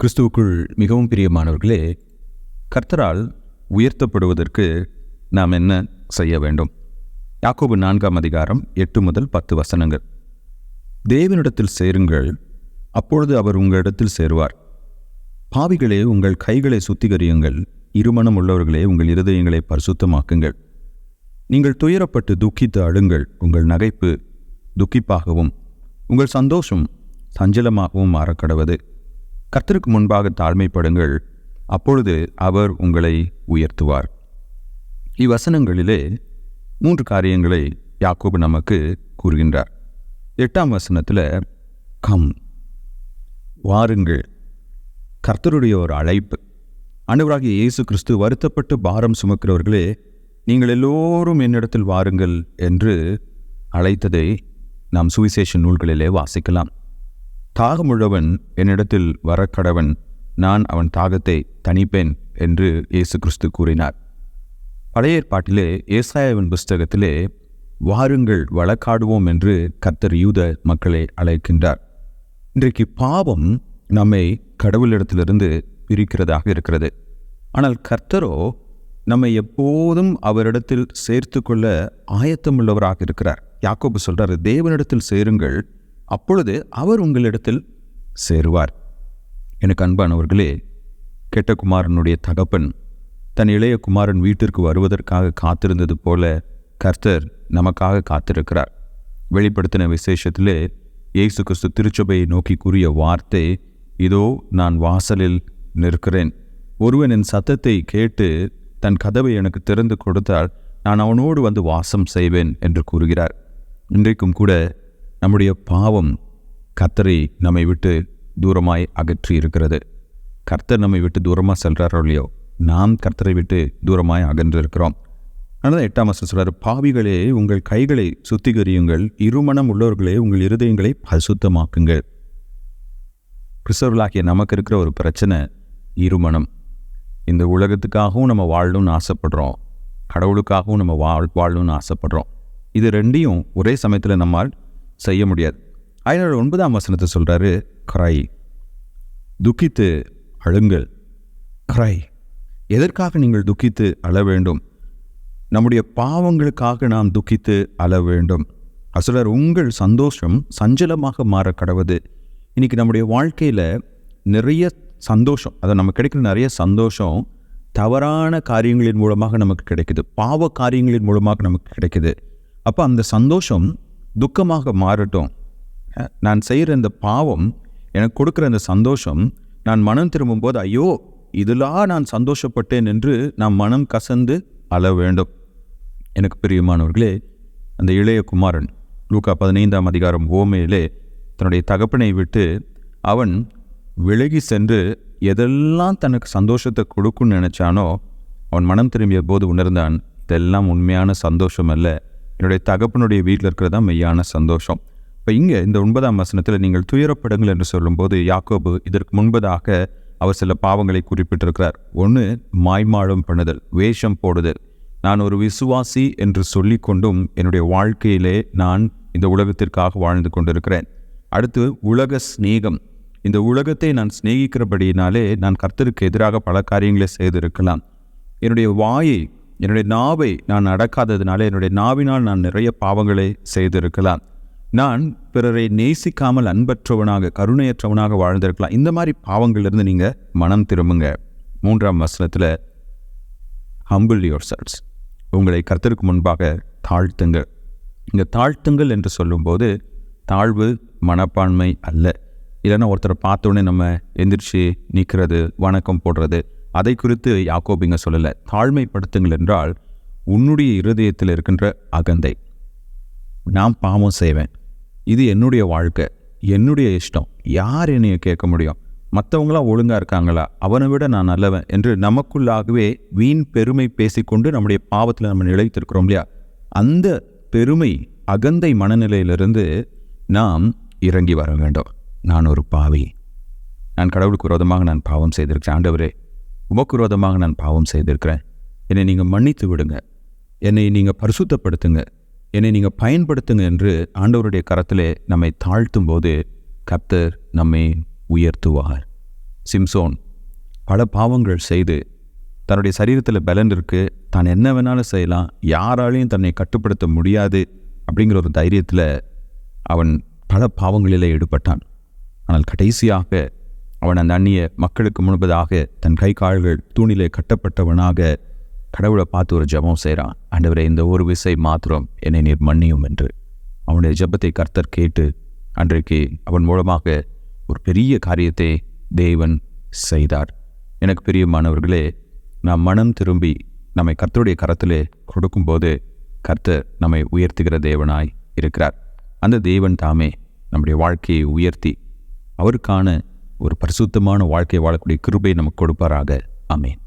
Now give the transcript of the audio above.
கிறிஸ்துவுக்குள் மிகவும் பிரியமானவர்களே கர்த்தரால் உயர்த்தப்படுவதற்கு நாம் என்ன செய்ய வேண்டும்? யாக்கோபு நான்காம் அதிகாரம் எட்டு முதல் பத்து வசனங்கள். தேவனிடத்தில் சேருங்கள் அப்பொழுது அவர் உங்களிடத்தில் சேருவார். பாவிகளே உங்கள் கைகளை சுத்திகரியுங்கள் இருமணம் உள்ளவர்களே உங்கள் இருதயங்களை பரிசுத்தமாக்குங்கள். நீங்கள் துயரப்பட்டு துக்கித்து அழுங்கள் உங்கள் நகைப்பு துக்கிப்பாகவும் உங்கள் சந்தோஷம் சஞ்சலமாகவும் மாறக்கடவது. கர்த்தருக்கு முன்பாக தாழ்மைப்படுங்கள். அப்பொழுது அவர் உங்களை உயர்த்துவார். இவ்வசனங்களிலே மூன்று காரியங்களை யாக்கோபு நமக்கு கூறுகின்றார். எட்டாம் வசனத்தில் கம் வாருங்கள். கர்த்தருடைய ஒரு அழைப்பு. ஆண்டவராகிய இயேசு கிறிஸ்து வருத்தப்பட்டு பாரம் சுமக்கிறவர்களே நீங்கள் எல்லோரும் என்னிடத்தில் வாருங்கள் என்று அழைத்ததை நாம் சுவிசேஷ நூல்களிலே வாசிக்கலாம். தாகமுழவன் என்னிடத்தில் வரக்கடவன். நான் அவன் தாகத்தை தணிப்பேன் என்று இயேசு கிறிஸ்து கூறினார். பழைய ஏற்பாட்டிலே ஏசாயவின் புஸ்தகத்திலே வாருங்கள் வழக்காடுவோம் என்று கர்த்தர் யூத மக்களை அழைக்கின்றார். இன்றைக்கு பாவம் நம்மை கடவுளிடத்திலிருந்து பிரிக்கிறதாக இருக்கிறது. ஆனால் கர்த்தரோ நம்மை எப்போதும் அவரிடத்தில் சேர்த்து கொள்ள ஆயத்தமுள்ளவராக இருக்கிறார். யாக்கோபு சொல்றாரு தேவனிடத்தில் சேருங்கள் அப்பொழுது அவர் உங்களிடத்தில் சேருவார். எனக்கு அன்பானவர்களே கெட்ட குமாரனுடைய தகப்பன் தன் இளைய குமாரன் வீட்டிற்கு வருவதற்காக காத்திருந்தது போல கர்த்தர் நமக்காக காத்திருக்கிறார். வெளிப்படுத்தின விசேஷத்திலே இயேசு கிறிஸ்து திருச்சபையை நோக்கி கூறிய வார்த்தை இதோ நான் வாசலில் நிற்கிறேன். ஒருவன் என் சத்தத்தை கேட்டு தன் கதவை எனக்கு திறந்து கொடுத்தால் நான் அவனோடு வந்து வாசம் செய்வேன் என்று கூறுகிறார். இன்றைக்கும் கூட நம்முடைய பாவம் கத்தரை நம்மை விட்டு தூரமாய் அகற்றி இருக்கிறது. கர்த்தர் நம்மை விட்டு தூரமாக செல்கிறாரோ இல்லையோ நாம் கர்த்தரை விட்டு தூரமாய் அகன்றிருக்கிறோம். அதனால் எட்டாம் மாதம் சொல்கிறார் பாவிகளே உங்கள் கைகளை சுத்திகரியுங்கள். இருமணம் உள்ளவர்களே உங்கள் இருதயங்களை பரிசுத்தமாக்குங்கள். கிறிஸ்தவர்களாகிய நமக்கு இருக்கிற ஒரு பிரச்சனை இருமணம் இந்த உலகத்துக்காகவும் நம்ம வாழணும்னு ஆசைப்படுறோம். கடவுளுக்காகவும் நம்ம வாழ் வாழணும்னு ஆசைப்படுறோம். இது ரெண்டையும் ஒரே சமயத்தில் நம்மால் செய்ய முடியாது. ஐநூறு ஒன்பதாம் வசனத்தை சொல்கிறாரு கிரை துக்கித்து அழுங்கள். கிரை எதற்காக நீங்கள் துக்கித்து அழ வேண்டும்? நம்முடைய பாவங்களுக்காக நாம் துக்கித்து அழ வேண்டும். அசுலர் உங்கள் சந்தோஷம் சஞ்சலமாக மாற கடவுது. இன்னைக்கு நம்முடைய வாழ்க்கையில் நிறைய சந்தோஷம் அதை நமக்கு கிடைக்கிற நிறைய சந்தோஷம் தவறான காரியங்களின் மூலமாக நமக்கு கிடைக்குது. பாவ காரியங்களின் மூலமாக நமக்கு கிடைக்குது. அப்போ அந்த சந்தோஷம் துக்கமாக மாறட்டும். நான் செய்கிற இந்த பாவம் எனக்கு கொடுக்குற அந்த சந்தோஷம் நான் மனம் திரும்பும்போது ஐயோ இதெல்லாம் நான் சந்தோஷப்பட்டேன் என்று நான் மனம் கசந்து அழ வேண்டும். எனக்கு பிரியமானவர்களே அந்த இளைய குமாரன் லூக்கா பதினைந்தாம் அதிகாரம் ஓமையிலே தன்னுடைய தகப்பனை விட்டு அவன் விலகி சென்று எதெல்லாம் தனக்கு சந்தோஷத்தை கொடுக்கும்னு நினச்சானோ அவன் மனம் திரும்பிய போது உணர்ந்தான் இதெல்லாம் உண்மையான சந்தோஷம் அல்ல. என்னுடைய தகப்பனுடைய வீட்டில் இருக்கிறது தான் மெய்யான சந்தோஷம். இப்போ இங்கே இந்த ஒன்பதாம் வசனத்தில் நீங்கள் துயரப்படுங்கள் என்று சொல்லும்போது யாக்கோபு இதற்கு முன்பதாக அவர் சில பாவங்களை குறிப்பிட்டிருக்கிறார். ஒன்று மாய்மாலம் பண்ணுதல் வேஷம் போடுதல். நான் ஒரு விசுவாசி என்று சொல்லிக்கொண்டும் என்னுடைய வாழ்க்கையிலே நான் இந்த உலகத்திற்காக வாழ்ந்து கொண்டிருக்கிறேன். அடுத்து உலக சிநேகம். இந்த உலகத்தை நான் சிநேகிக்கிறபடியினாலே நான் கர்த்தருக்கு எதிராக பல காரியங்களை செய்திருக்கலாம். என்னுடைய வாயை என்னுடைய நாவை நான் அடக்காததினாலே என்னுடைய நாவினால் நான் நிறைய பாவங்களை செய்திருக்கலாம். நான் பிறரை நேசிக்காமல் அன்பற்றவனாக கருணையற்றவனாக வாழ்ந்திருக்கலாம். இந்த மாதிரி பாவங்கள்லேருந்து நீங்கள் மனம் திரும்புங்க. மூன்றாம் வசனத்தில் ஹம்பிள் யோர் செல்ஸ் உங்களை கருத்திற்கு முன்பாக தாழ்த்துங்கள். இங்கே தாழ்த்துங்கள் என்று சொல்லும்போது தாழ்வு மனப்பான்மை அல்ல. இல்லைன்னா ஒருத்தரை பார்த்தோன்னே நம்ம எந்திரிச்சு நிற்கிறது வணக்கம் போடுறது. அதை குறித்து யாக்கோப் இங்கே சொல்லலை. தாழ்மைப்படுத்துங்கள் என்றால் உன்னுடைய இருதயத்தில் இருக்கின்ற அகந்தை. நான் பாவம் செய்வேன். இது என்னுடைய வாழ்க்கை. என்னுடைய இஷ்டம். யார் என்னைய கேட்க முடியும்? மற்றவங்களாம் ஒழுங்காக இருக்காங்களா? அவனை விட நான் நல்லவன் என்று நமக்குள்ளாகவே வீண் பெருமை பேசிக்கொண்டு நம்முடைய பாவத்தில் நம்ம நிலைத்திருக்கிறோம் இல்லையா? அந்த பெருமை அகந்தை மனநிலையிலிருந்து நாம் இறங்கி வர வேண்டும். நான் ஒரு பாவி. நான் கடவுளுக்கு விரோதமாக நான் பாவம் செய்திருக்கேன் ஆண்டவரே உமக்கு விரோதமாக நான் பாவம் செய்திருக்கிறேன். என்னை நீங்கள் மன்னித்து விடுங்க. என்னை நீங்கள் பரிசுத்தப்படுத்துங்க. என்னை நீங்கள் பயன்படுத்துங்க என்று ஆண்டவருடைய கரத்திலே நம்மை தாழ்த்தும் போது கர்த்தர் நம்மை உயர்த்துவார். சிம்சோன் பல பாவங்கள் செய்து தன்னுடைய சரீரத்தில் பலன் இருக்குது தான் என்ன வேணாலும் செய்யலாம். யாராலையும் தன்னை கட்டுப்படுத்த முடியாது அப்படிங்கிற ஒரு தைரியத்தில் அவன் பல பாவங்களிலே ஈடுபட்டான். ஆனால் கடைசியாக அவன் அந்த அந்நிய மக்களுக்கு முன்பதாக தன் கை கால்கள் தூணிலே கட்டப்பட்டவனாக கடவுளை பார்த்து ஒரு ஜெபம் செய்கிறான். ஆண்டவரே இந்த ஒரு விசை மாத்திரம் என்னை நீர் மன்னியும் என்று. அவனுடைய ஜெபத்தை கர்த்தர் கேட்டு அன்றைக்கு அவன் மூலமாக ஒரு பெரிய காரியத்தை தேவன் செய்தார். எனக்கு பிரியமானவர்களே நாம் மனம் திரும்பி நம்மை கர்த்தருடைய கரத்திலே கொடுக்கும்போது கர்த்தர் நம்மை உயர்த்துகிற தேவனாய் இருக்கிறார். அந்த தேவன் தாமே நம்முடைய வாழ்க்கையை உயர்த்தி அவருக்கான ஒரு பரிசுத்தமான வாழ்க்கை வாழக்கூடிய கிருபை நமக்கு கொடுப்பாராக. அமேன்